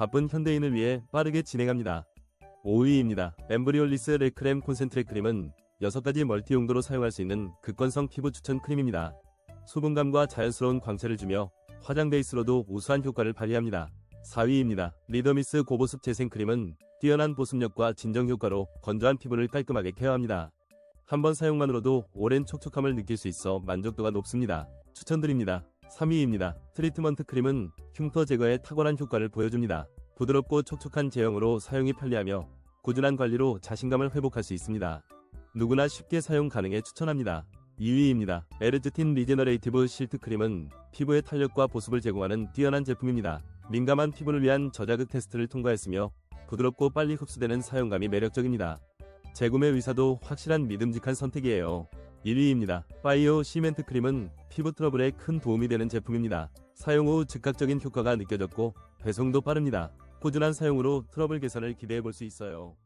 바쁜 현대인을 위해 빠르게 진행합니다. 5위입니다. 엠브리올리스 레크렘 콘센트레 크림은 6가지 멀티 용도로 사용할 수 있는 극건성 피부 추천 크림입니다. 수분감과 자연스러운 광채를 주며 화장 베이스로도 우수한 효과를 발휘합니다. 4위입니다. 리더미스 고보습 재생크림은 뛰어난 보습력과 진정 효과로 건조한 피부를 깔끔하게 케어합니다. 한 번 사용만으로도 오랜 촉촉함을 느낄 수 있어 만족도가 높습니다. 추천드립니다. 3위입니다. 트리트먼트 크림은 흉터 제거에 탁월한 효과를 보여줍니다. 부드럽고 촉촉한 제형으로 사용이 편리하며 꾸준한 관리로 자신감을 회복할 수 있습니다. 누구나 쉽게 사용 가능해 추천합니다. 2위입니다. 에르즈틴 리제너레이티브 실트 크림은 피부의 탄력과 보습을 제공하는 뛰어난 제품입니다. 민감한 피부를 위한 저자극 테스트를 통과했으며 부드럽고 빨리 흡수되는 사용감이 매력적입니다. 재구매 의사도 확실한 믿음직한 선택이에요. 1위입니다. 파이오 시멘트 크림은 피부 트러블에 큰 도움이 되는 제품입니다. 사용 후 즉각적인 효과가 느껴졌고 배송도 빠릅니다. 꾸준한 사용으로 트러블 개선을 기대해 볼 수 있어요.